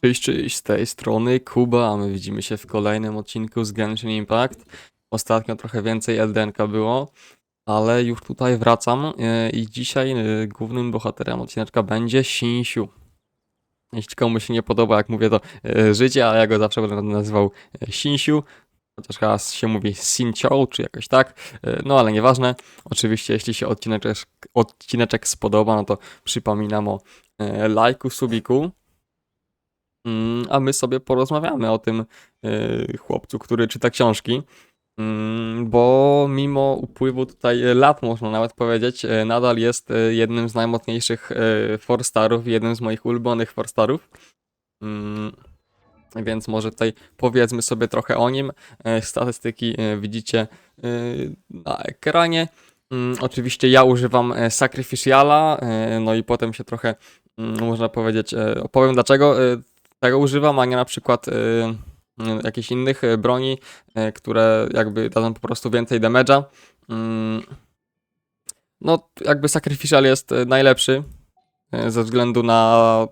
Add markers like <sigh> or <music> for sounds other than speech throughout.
Cześć, cześć, z tej strony Kuba, a my widzimy się w kolejnym odcinku z Genshin Impact. Ostatnio trochę więcej LDNK było, ale już tutaj wracam e, i dzisiaj e, głównym bohaterem odcineczka będzie Shinsiu. Jeśli komuś się nie podoba, jak mówię to e, życie, ale ja go zawsze będę nazywał Shinsiu, chociaż chyba się mówi Sinchou, czy jakoś tak, no ale nieważne. Oczywiście, jeśli się odcineczek, odcineczek spodoba, no to przypominam o lajku, subiku. Mm, A my sobie porozmawiamy o tym y, chłopcu, który czyta książki. Mm, Bo mimo upływu tutaj lat, można nawet powiedzieć, y, nadal jest y, jednym z najmocniejszych Forstarów, jednym z moich ulubionych Forstarów. Mm, Więc może tutaj powiedzmy sobie trochę o nim. E, Statystyki e, widzicie na ekranie. Oczywiście ja używam e, Sacrificiala, e, no i potem się trochę, można powiedzieć, e, opowiem dlaczego e, tego używam, a nie na przykład y, y, jakichś innych y, broni, które jakby dadzą po prostu więcej damage'a. Mm, No, jakby Sacrificial jest najlepszy ze względu na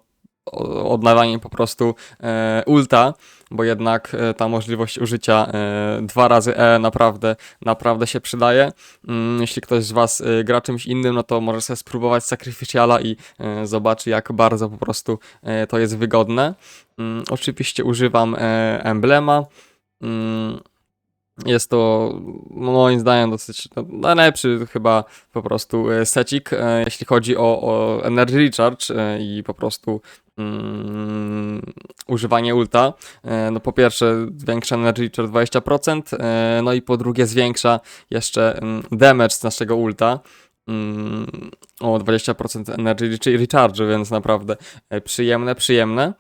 odnawianie po prostu e, ulta, bo jednak e, ta możliwość użycia e, dwa razy E naprawdę, naprawdę się przydaje. Mm, Jeśli ktoś z Was gra czymś innym, no to może sobie spróbować Sacrificiala i zobaczy jak bardzo po prostu to jest wygodne. Mm, Oczywiście używam emblema. Mm, Jest to no, moim zdaniem dosyć no, najlepszy chyba po prostu e, secik, e, jeśli chodzi o, o Energy Recharge e, i po prostu mm, używanie ulta. No po pierwsze zwiększa Energy Recharge 20%, e, no i po drugie zwiększa jeszcze mm, damage z naszego ulta. mm, O 20% Energy Recharge, więc naprawdę przyjemne, przyjemne.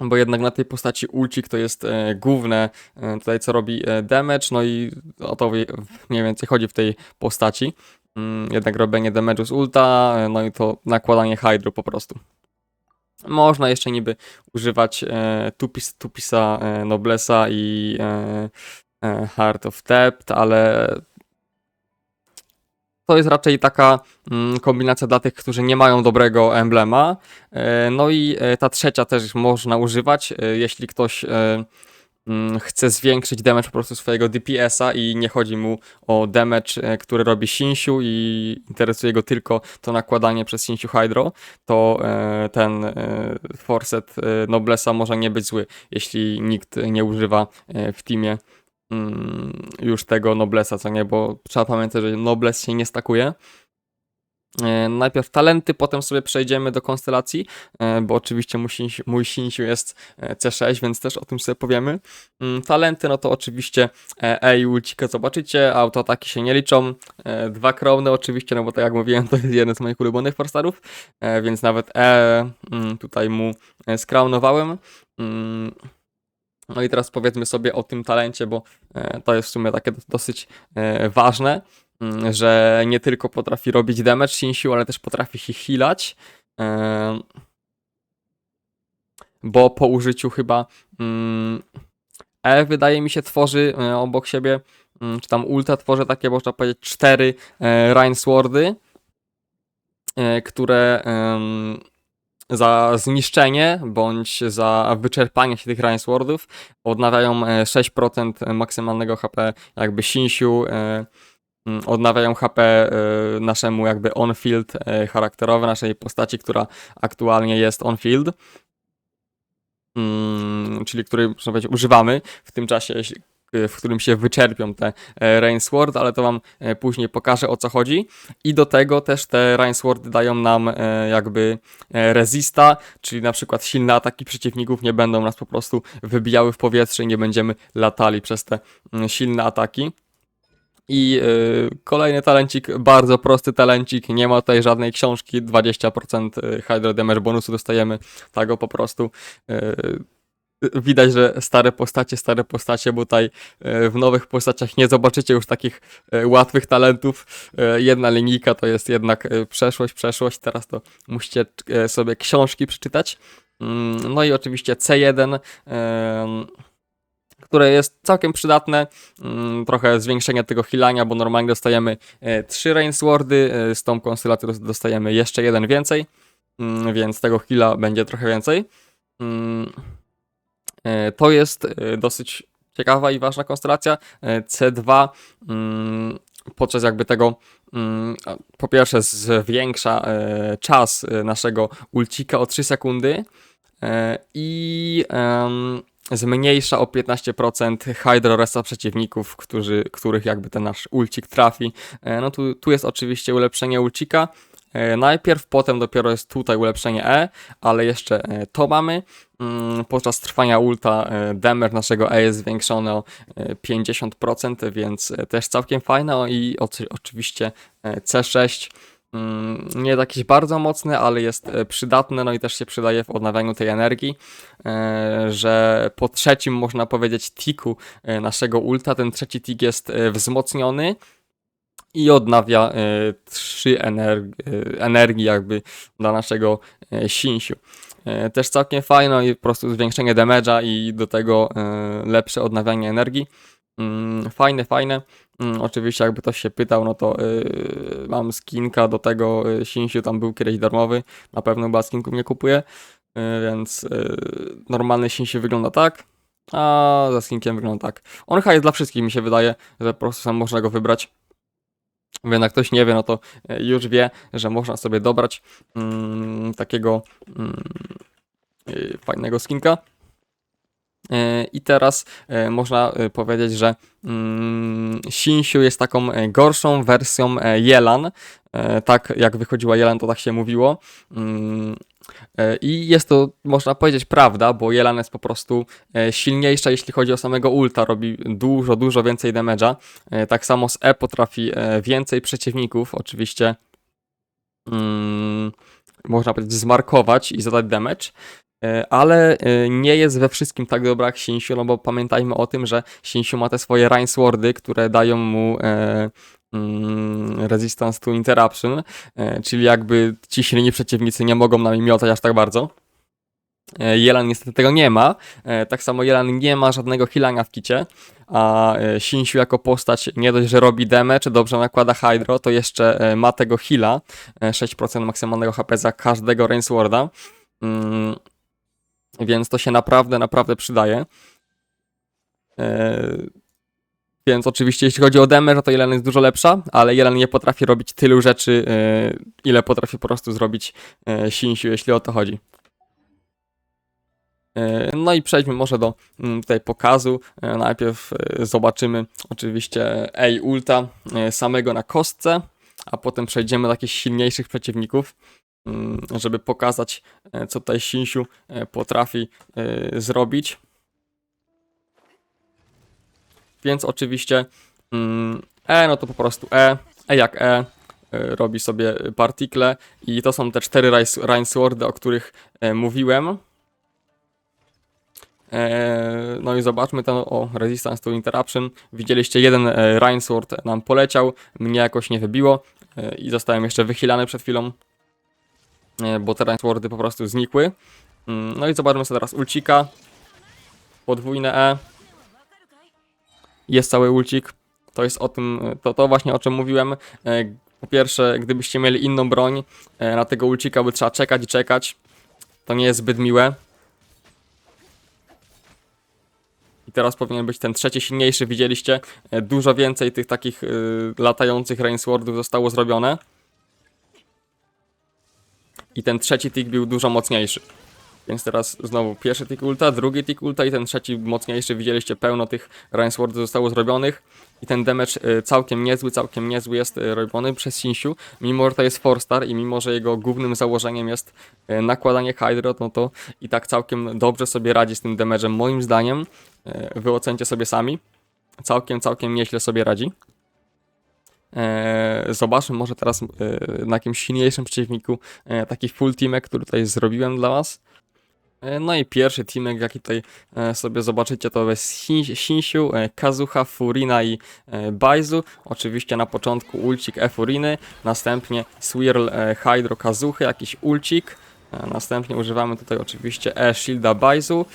Bo jednak na tej postaci ulcik to jest e, główne e, tutaj co robi e, damage, no i o to mniej więcej chodzi w tej postaci. Mm, jednak robienie damage'u z ulta, e, no i to nakładanie hydro po prostu. Można jeszcze niby używać e, Tupis, Tupisa e, Noblesa i e, e, Heart of Depth, ale to jest raczej taka mm, kombinacja dla tych, którzy nie mają dobrego emblema. E, No i e, ta trzecia też można używać, e, jeśli ktoś mm, chce zwiększyć damage po prostu swojego DPS-a i nie chodzi mu o damage, który robi Shinsiu i interesuje go tylko to nakładanie przez Shinsiu Hydro, to ten Forset Noblesa może nie być zły, jeśli nikt nie używa w teamie mm, już tego Noblesa, co nie, bo trzeba pamiętać, że Nobles się nie stakuje. E, Najpierw talenty, potem sobie przejdziemy do konstelacji, e, bo oczywiście mój mój Shinsiu jest e, C6, więc też o tym sobie powiemy. Mm, Talenty, no to oczywiście e E i ulcika zobaczycie, autoataki się nie liczą. Dwa krowne oczywiście, no bo tak jak mówiłem, to jest jeden z moich ulubionych forstarów, więc nawet E mm, tutaj mu skraunowałem. No i teraz powiedzmy sobie o tym talencie, bo e, to jest w sumie takie dosyć e, ważne mm, że nie tylko potrafi robić damage Shinsiu, ale też potrafi się healać. Em, Bo po użyciu chyba mm, E wydaje mi się tworzy e, obok siebie, mm, czy tam ulta tworzy takie, można powiedzieć, cztery e, Rain Swordy, e, które za zniszczenie bądź za wyczerpanie się tych Rain Swordów odnawiają e, 6% maksymalnego HP jakby Shinsiu, e, odnawiają HP naszemu jakby on-field charakterowe, naszej postaci, która aktualnie jest on-field, Mm, czyli powiedzieć, używamy w tym czasie, jeśli- w którym się wyczerpią te e, Rain Sword, ale to wam e, później pokażę o co chodzi. I do tego też te Rain Swordy dają nam e, jakby e, resista, czyli na przykład silne ataki przeciwników nie będą nas po prostu wybijały w powietrze i nie będziemy latali przez te mm, silne ataki. I y, kolejny talencik, bardzo prosty talencik, nie ma tutaj żadnej książki, 20% Hydro Damage bonusu dostajemy, tak go po prostu. y, Widać, że stare postacie, stare postacie, bo tutaj y, w nowych postaciach nie zobaczycie już takich y, łatwych talentów. Y, Jedna linijka to jest jednak przeszłość, przeszłość, teraz to musicie sobie książki przeczytać. Mm, No i oczywiście C1, em, które jest całkiem przydatne. Mm, Trochę zwiększenia tego healania, bo normalnie dostajemy e, 3 Rain Swordy, e, z tą konstelatorą dostajemy jeszcze jeden więcej, mm, więc tego heala będzie trochę więcej. E, To jest e, dosyć ciekawa i ważna konstelacja. E, C2 mm, podczas jakby tego mm, po pierwsze zwiększa czas naszego ulcika o 3 sekundy i zmniejsza o 15% Hydro Resta przeciwników, którzy, których jakby ten nasz ulcik trafi. No tu, tu jest oczywiście ulepszenie ulcika. E, Najpierw, potem dopiero jest tutaj ulepszenie E, ale jeszcze e, to mamy. Mm, Podczas trwania ulta e, damage naszego E jest zwiększony o e, 50%, więc też całkiem fajne. I oczy- oczywiście e, C6 mm, nie jest jakiś bardzo mocny, ale jest przydatny, no i też się przydaje w odnawianiu tej energii, że po trzecim można powiedzieć tiku naszego ulta, ten trzeci tik jest wzmocniony i odnawia e, trzy energ- e, energii jakby dla naszego e, Sinsiu. Też całkiem fajne i po prostu zwiększenie damage'a i do tego lepsze odnawianie energii. Mm, Fajne, fajne. Mm, Oczywiście jakby ktoś się pytał, no to mam skinka do tego Sinsiu, tam był kiedyś darmowy, na pewno chyba skinków nie kupuję, więc normalny Sinsiu wygląda tak, a za skinkiem wygląda tak. On chyba jest dla wszystkich mi się wydaje, że po prostu sam można go wybrać. Więc jak ktoś nie wie, no to yy, już wie, że można sobie dobrać mm, takiego mm, yy, fajnego skinka. Yy, I teraz yy, można powiedzieć, że mm, Sinsiu jest taką e, gorszą wersją e, Jelan. E, Tak jak wychodziła Jelan, to tak się mówiło. E, I jest to, można powiedzieć, prawda, bo Jelan jest po prostu e, silniejsza, jeśli chodzi o samego ulta. Robi dużo, dużo więcej damage'a. E, Tak samo z E potrafi więcej przeciwników, oczywiście. Mm, można powiedzieć, zmarkować i zadać damage. E, Ale e, nie jest we wszystkim tak dobra jak Sinsiu, no bo pamiętajmy o tym, że Sinsiu ma te swoje Rain Swordy, które dają mu e, mm, resistance to interruption, e, czyli jakby ci silni przeciwnicy nie mogą nami miotać aż tak bardzo. E, Jelan niestety tego nie ma. E, Tak samo Jelan nie ma żadnego healania w kicie, a e, Sinsiu jako postać nie dość, że robi damage, dobrze nakłada hydro, to jeszcze ma tego heala, e, 6% maksymalnego HP za każdego Rainsworda. Mm, więc to się naprawdę, naprawdę przydaje. Eee, więc oczywiście jeśli chodzi o damage, to Jelen jest dużo lepsza, ale Jelen nie potrafi robić tylu rzeczy, e, ile potrafi po prostu zrobić e, Sinsiu, jeśli o to chodzi. E, No i przejdźmy może do mm, tutaj pokazu. E, Najpierw e, zobaczymy oczywiście A ulta e, samego na kostce, a potem przejdziemy do jakichś silniejszych przeciwników, żeby pokazać e, co tutaj Sinsiu e, potrafi e, zrobić. Więc oczywiście mm, E, no to po prostu E, E jak E, robi sobie partikle i to są te cztery Rainswordy, o których mówiłem. No i zobaczmy ten o Resistance to Interruption. Widzieliście, jeden Rainsword nam poleciał, mnie jakoś nie wybiło i zostałem jeszcze wychylany przed chwilą, bo te Rainswordy po prostu znikły. Mm, No i zobaczmy sobie teraz ulcika. Podwójne E. Jest cały ulcik. To jest o tym, e, to, to właśnie o czym mówiłem. E, Po pierwsze, gdybyście mieli inną broń, e, na tego ulcika by trzeba czekać i czekać. To nie jest zbyt miłe. I teraz powinien być ten trzeci silniejszy, widzieliście? E, Dużo więcej tych takich y, latających Rainswordów zostało zrobione. I ten trzeci tick był dużo mocniejszy. Więc teraz znowu pierwszy tick ulta, drugi tick ulta i ten trzeci mocniejszy. Widzieliście, pełno tych Rainswordów zostało zrobionych. I ten damage y, całkiem niezły, całkiem niezły jest y, robiony przez Sinsiu. Mimo, że to jest 4-star i mimo, że jego głównym założeniem jest y, nakładanie Hydro, no to i tak całkiem dobrze sobie radzi z tym damage'em, moim zdaniem. Wy ocencie sobie sami. Całkiem, całkiem nieźle sobie radzi. E, Zobaczmy może teraz e, na jakimś silniejszym przeciwniku e, taki full teamek, który tutaj zrobiłem dla was. No i pierwszy teamek, jaki tutaj sobie zobaczycie, to jest Shin- Shinsiu, Kazuha, Furina i Baizu. Oczywiście na początku ulcik E-Furiny, następnie Swirl Hydro Kazuchy, jakiś ulcik. Następnie używamy tutaj oczywiście E-Shielda Baizu.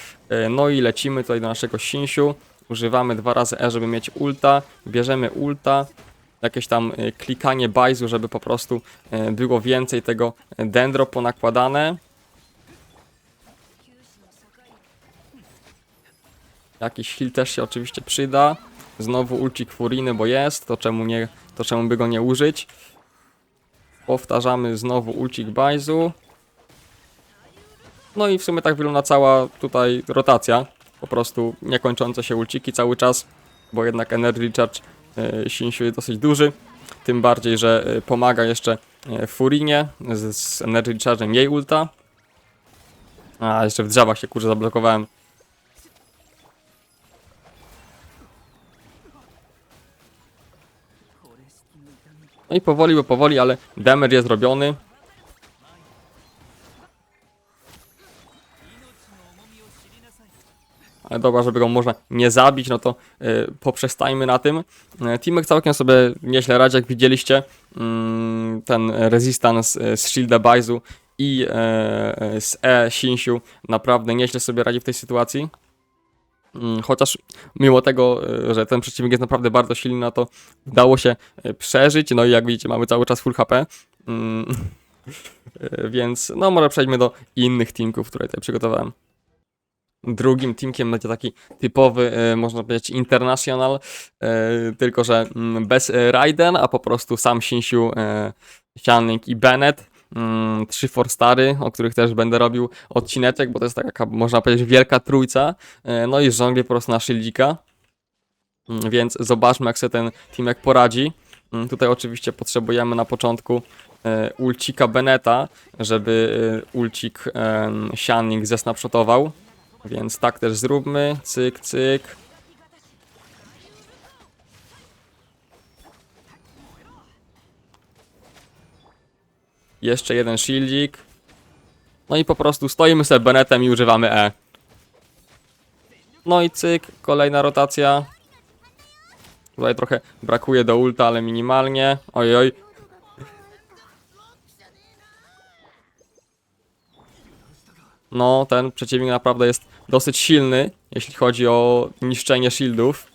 No i lecimy tutaj do naszego Shinsiu. Używamy dwa razy E, żeby mieć ulta. Bierzemy ulta. Jakieś tam e, klikanie Baizu, żeby po prostu e, było więcej tego dendro ponakładane. Jakiś heal też się oczywiście przyda. Znowu ulcik Furiny, bo jest, to czemu, nie, to czemu by go nie użyć. Powtarzamy znowu ulcik Bajzu. No i w sumie tak wygląda cała tutaj rotacja. Po prostu niekończące się ulciki cały czas, bo jednak Energy Recharge e, jest dosyć duży. Tym bardziej, że e, pomaga jeszcze e, Furinie z, z Energy Recharge'em jej ulta. A, jeszcze w drzewach się kurczę zablokowałem. No i powoli, bo powoli, ale damage jest robiony. Dobra, żeby go można nie zabić, no to y, poprzestajmy na tym. Y, Teamek całkiem sobie nieźle radzi, jak widzieliście. Mm, ten resistance z Shielda Baizu i e, z E Shinsiu naprawdę nieźle sobie radzi w tej sytuacji. Mm, Chociaż mimo tego, że ten przeciwnik jest naprawdę bardzo silny, no to udało się przeżyć. No i jak widzicie, mamy cały czas full HP. Mm, <laughs> Więc no może przejdźmy do innych teamków, które tutaj przygotowałem. Drugim teamkiem będzie taki typowy, y, można powiedzieć, international, y, tylko że mm, bez y, Raiden, a po prostu sam Shinsiu, Xianling i Bennett. Mm, Trzy Forstary, o których też będę robił odcineczek, bo to jest taka, można powiedzieć, wielka trójca. No i żongli po prostu na Shieldika. Mm, Więc zobaczmy, jak sobie ten teamek poradzi. Tutaj oczywiście potrzebujemy na początku e, ulcika Beneta, żeby e, ulcik e, Sianning zesnapshotował. Więc tak też zróbmy. Cyk, cyk. Jeszcze jeden shieldzik. No i po prostu stoimy sobie Benetem i używamy E. No i cyk, kolejna rotacja. Tutaj trochę brakuje do ulta, ale minimalnie. Oj, oj. No, ten przeciwnik naprawdę jest dosyć silny, jeśli chodzi o niszczenie shieldów.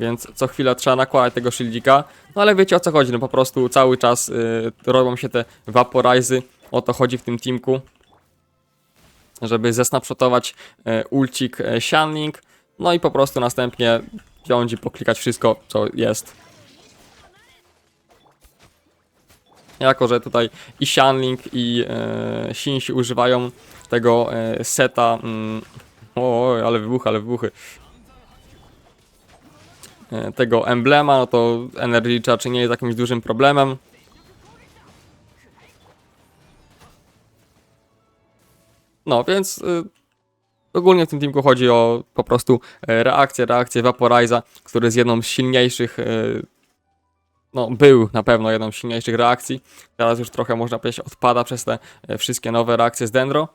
Więc co chwilę trzeba nakładać tego shieldika. No ale wiecie o co chodzi, no po prostu cały czas y, robią się te vaporizy. O to chodzi w tym teamku. Żeby zesnapshotować y, ulcik y, Shanling. No i po prostu następnie wziąć i poklikać wszystko co jest. Jako, że tutaj i Shanling i e, Shinsi używają tego e, seta. Mm, oj, ale wybuchy, ale wybuchy. E, tego emblema, no to Energy Charge nie jest jakimś dużym problemem. No, więc y, ogólnie w tym teamku chodzi o po prostu e, reakcję, reakcję Vaporiza, który jest jedną z silniejszych, e, no był na pewno jedną z silniejszych reakcji. Teraz już trochę można powiedzieć odpada przez te e, wszystkie nowe reakcje z Dendro.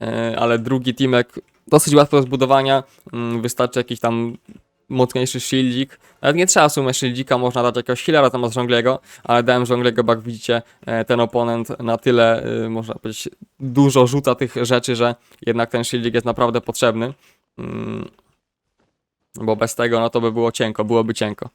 E, Ale drugi teamek dosyć łatwo do zbudowania, mm, wystarczy jakiś tam mocniejszy shieldzik. Nawet nie trzeba w sumie shieldika, można dać jakiegoś healera zamiast żonglego, ale dałem żonglego, bo jak widzicie, e, ten oponent na tyle, można powiedzieć, dużo rzuca tych rzeczy, że jednak ten shieldzik jest naprawdę potrzebny. Mm, Bo bez tego, no to by było cienko, byłoby cienko.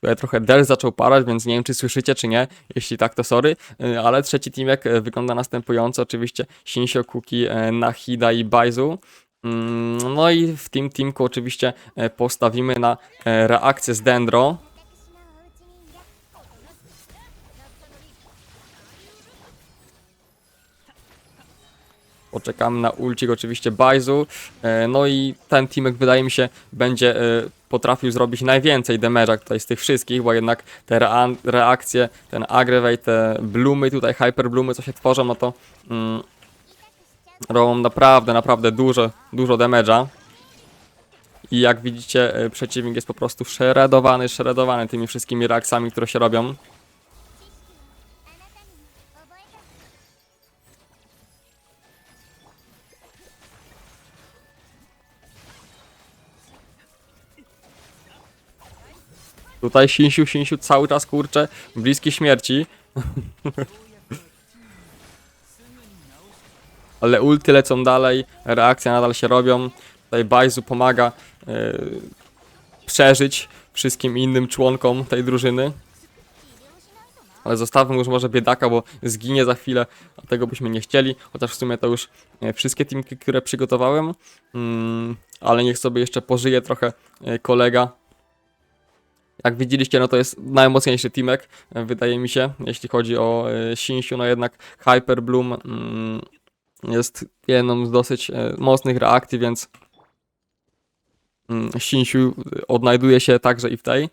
Tutaj trochę Del zaczął parać, więc nie wiem, czy słyszycie, czy nie. Jeśli tak, to sorry. Y, Ale trzeci teamek y, wygląda następująco. Oczywiście Shinsho, Kuki, Nahida i Baizu. Mm, No i w tym teamku oczywiście postawimy na reakcję z Dendro. Poczekamy na ulcik oczywiście Baizu. E, No i ten teamek wydaje mi się będzie e, potrafił zrobić najwięcej damage'a tutaj z tych wszystkich, bo jednak te rea- reakcje, ten aggravate, te bloomy tutaj, hyper bloomy co się tworzą, no to mm, robią naprawdę, naprawdę dużo, dużo damage'a. I jak widzicie, e, przeciwnik jest po prostu shreddowany, shreddowany tymi wszystkimi reakcjami, które się robią. Tutaj Sinsiu, Sinsiu cały czas kurczę, bliski śmierci. <laughs> Ale ulty lecą dalej, reakcje nadal się robią. Tutaj Baizu pomaga yy, przeżyć wszystkim innym członkom tej drużyny. Ale zostawmy już może biedaka, bo zginie za chwilę, a tego byśmy nie chcieli. Chociaż w sumie to już e, wszystkie teamki, które przygotowałem. Mm, ale niech sobie jeszcze pożyje trochę e, kolega. Jak widzieliście, no to jest najmocniejszy teamek, e, wydaje mi się, jeśli chodzi o e, Shinsiu, no jednak Hyper Bloom mm, jest jedną z dosyć e, mocnych reakcji, więc mm, Shinsiu odnajduje się także i w tej,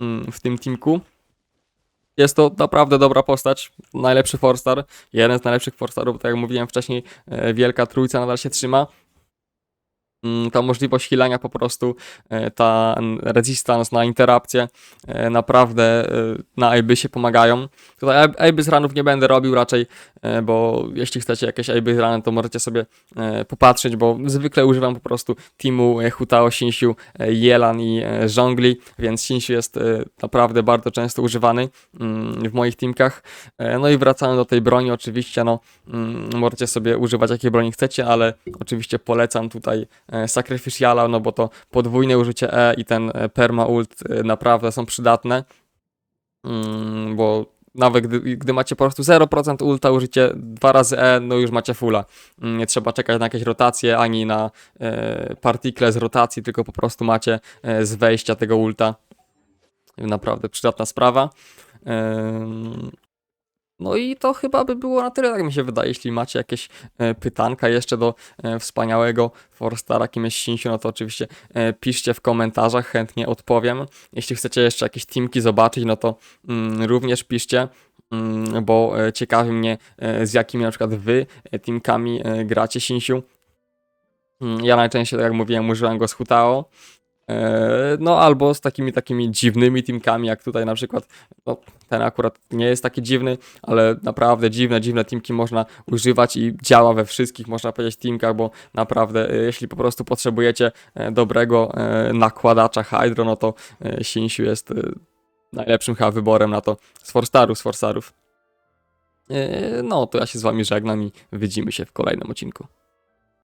mm, w tym teamku. Jest to naprawdę dobra postać, najlepszy Forstar, jeden z najlepszych Forstarów, tak jak mówiłem wcześniej, wielka trójca nadal się trzyma. Mm, Ta możliwość healania po prostu, e, ta resistance na interapcję e, naprawdę e, na Abysie pomagają. Tutaj Ab- Abyss ranów nie będę robił raczej, bo jeśli chcecie jakieś Abyss rany, to możecie sobie popatrzeć, bo zwykle używam po prostu teamu Hutao, Shinsiu, Yelan i Zhongli, więc Shinsiu jest naprawdę bardzo często używany mm, w moich teamkach. No i wracając do tej broni, oczywiście, no mm, możecie sobie używać jakiej broni chcecie, ale oczywiście polecam tutaj Sacrificiala, no bo to podwójne użycie E i ten e, perma ult e, naprawdę są przydatne, Mm, bo nawet gdy, gdy macie po prostu 0% ulta, użycie dwa razy E, no już macie fulla. Mm, Nie trzeba czekać na jakieś rotacje, ani na e, partikle z rotacji, tylko po prostu macie e, z wejścia tego ulta. Naprawdę przydatna sprawa. Em, No i to chyba by było na tyle, tak mi się wydaje. Jeśli macie jakieś e, pytanka jeszcze do e, wspaniałego Forstara, kim jest Shinsiu, no to oczywiście e, piszcie w komentarzach, chętnie odpowiem. Jeśli chcecie jeszcze jakieś teamki zobaczyć, no to mm, również piszcie. mm, Bo ciekawi mnie, z jakimi na przykład wy teamkami gracie Shinsiu. Mm, Ja najczęściej, tak jak mówiłem, używam go z Hutao. E, No albo z takimi takimi dziwnymi teamkami, jak tutaj na przykład, no ten akurat nie jest taki dziwny, ale naprawdę dziwne, dziwne teamki można używać i działa we wszystkich, można powiedzieć, teamkach, bo naprawdę e, jeśli po prostu potrzebujecie e, dobrego nakładacza Hydro, no to Shinsiu jest najlepszym chyba wyborem na to z Forstarów, z Forstarów. No to ja się z wami żegnam i widzimy się w kolejnym odcinku.